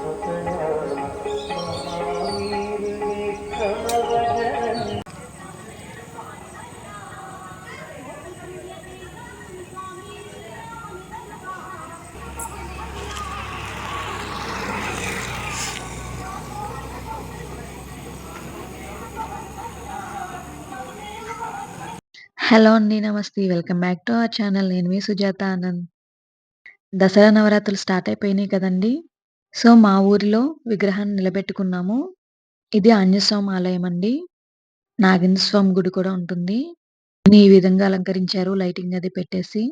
Hello అండి. నమస్తే. Welcome back to our channel. నేను మీ సుజాత ఆనంద్. దసరా నవరాత్రులు స్టార్ట్ అయిపోయినాయి కదండీ! సో, మా ఊరిలో విగ్రహాన్ని నిలబెట్టుకున్నాము. ఇది ఆంజనేయస్వామి ఆలయం అండి. నాగేంద్ర స్వామి గుడి కూడా ఉంటుంది. ఈ విధంగా అలంకరించారు లైటింగ్ అది పెట్టేసి.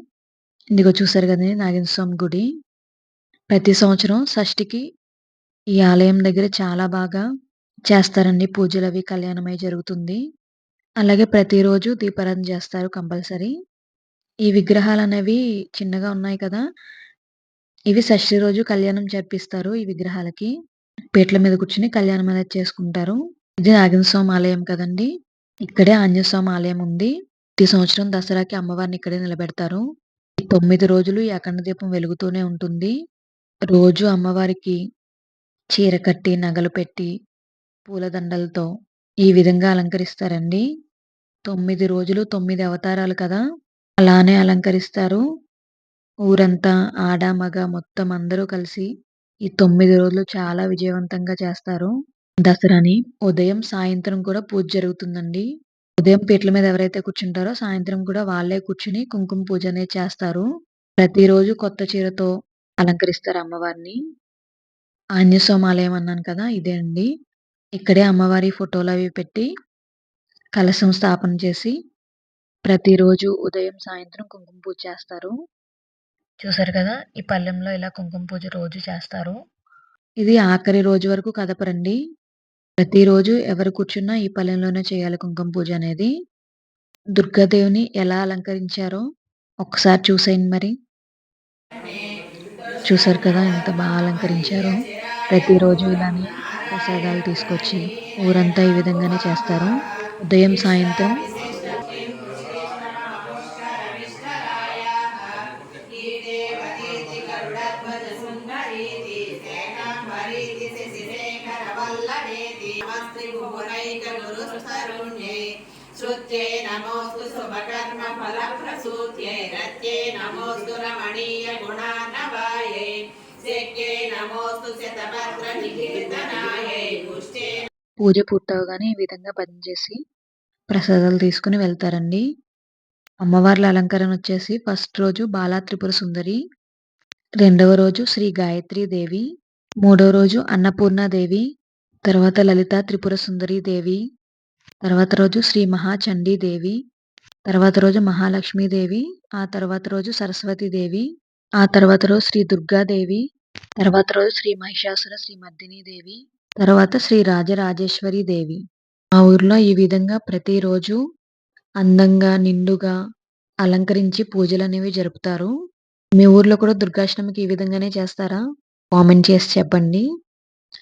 ఇదిగో చూసారు కదండీ నాగేంద్ర స్వామి గుడి. ప్రతి సంవత్సరం షష్ఠికి ఈ ఆలయం దగ్గర చాలా బాగా చేస్తారండి. పూజలవి కళ్యాణమయి జరుగుతుంది. అలాగే ప్రతిరోజు దీపారాధన చేస్తారు కంపల్సరీ. ఈ విగ్రహాలనేవి చిన్నగా ఉన్నాయి కదా! ఇవి షష్ఠి రోజు కళ్యాణం జరిపిస్తారు ఈ విగ్రహాలకి. పీటల మీద కూర్చుని కళ్యాణం అనేది చేసుకుంటారు. ఇది నాగేంద్రస్వామి ఆలయం కదండీ! ఇక్కడే ఆంజనేయస్వామి ఆలయం ఉంది. ప్రతి సంవత్సరం దసరాకి అమ్మవారిని ఇక్కడే నిలబెడతారు. తొమ్మిది రోజులు ఈ అఖండ దీపం వెలుగుతూనే ఉంటుంది. రోజు అమ్మవారికి చీర కట్టి, నగలు పెట్టి, పూలదండలతో ఈ విధంగా అలంకరిస్తారండి. తొమ్మిది రోజులు తొమ్మిది అవతారాలు కదా! అలానే అలంకరిస్తారు. ఊరంతా ఆడ, మగ మొత్తం అందరూ కలిసి ఈ తొమ్మిది రోజులు చాలా విజయవంతంగా చేస్తారు. దసరాని ఉదయం, సాయంత్రం కూడా పూజ జరుగుతుందండి. ఉదయం పీటల మీద ఎవరైతే కూర్చుంటారో సాయంత్రం కూడా వాళ్ళే కూర్చొని కుంకుమ పూజ అనేది చేస్తారు. ప్రతిరోజు కొత్త చీరతో అలంకరిస్తారు అమ్మవారిని. ఆంజస్వామాలయం ఆలయం అన్నాను కదా! ఇదే అండి. ఇక్కడే అమ్మవారి ఫోటోలు అవి పెట్టి కలశం స్థాపన చేసి ప్రతిరోజు ఉదయం, సాయంత్రం కుంకుమ పూజ చేస్తారు. చూసారు కదా! ఈ పళ్ళెంలో ఇలా కుంకుమ పూజ రోజు చేస్తారు. ఇది ఆఖరి రోజు వరకు కదపరండి. ప్రతిరోజు ఎవరు కూర్చున్నా ఈ పళ్ళెంలోనే చేయాలి కుంకుమ పూజ అనేది. దుర్గాదేవిని ఎలా అలంకరించారో ఒకసారి చూసేయండి మరి. చూసారు కదా! ఎంత బాగా అలంకరించారో. ప్రతిరోజు ఇలానే ప్రసాదాలు తీసుకొచ్చి ఊరంతా ఈ విధంగానే చేస్తారు. ఉదయం, సాయంత్రం పూజ శేఖంబరీతి శశిశేఖర గురు నమోస్తు శుభకర్మ ఫల రత్యే నమోస్తు రమణీయ శక్యే నమోస్తు పుష్టే పూజ పూర్తవగానే ఈ విధంగా భజన చేసి ప్రసాదాలు తీసుకుని వెళ్తారండి. అమ్మవార్ల అలంకరణ వచ్చేసి ఫస్ట్ రోజు బాలా త్రిపుర సుందరి రెండవ రోజు శ్రీ గాయత్రీదేవి మూడవ రోజు అన్నపూర్ణ దేవి, తర్వాత లలిత త్రిపుర సుందరి దేవి, తర్వాత రోజు శ్రీ మహాచండీ దేవి, తర్వాత రోజు మహాలక్ష్మీదేవి ఆ తర్వాత రోజు సరస్వతి దేవి, ఆ తర్వాత రోజు శ్రీ దుర్గాదేవి, తర్వాత రోజు శ్రీ మహిషాసుర శ్రీ మర్దిని దేవి, తర్వాత శ్రీ రాజరాజేశ్వరి దేవి. మా ఊర్లో ఈ విధంగా ప్రతిరోజు అందంగా, నిండుగా అలంకరించి పూజలు అనేవి జరుపుతారు. మీ ఊర్లో కూడా దుర్గాష్టమికి ఈ విధంగానే చేస్తారా? కామెంట్ చేసి చెప్పండి.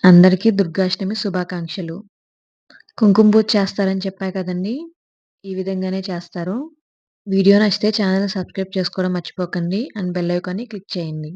అందరికీ దుర్గాష్టమి శుభాకాంక్షలు. కుంకుమ పూజ చేస్తారని చెప్పా కదండీ! ఈ విధంగానే చేస్తారు. వీడియో నచ్చితే ఛానెల్‌ని సబ్స్క్రైబ్ చేసుకోవడం మర్చిపోకండి. అండ్ బెల్ ఐకాన్‌ని క్లిక్ చేయండి.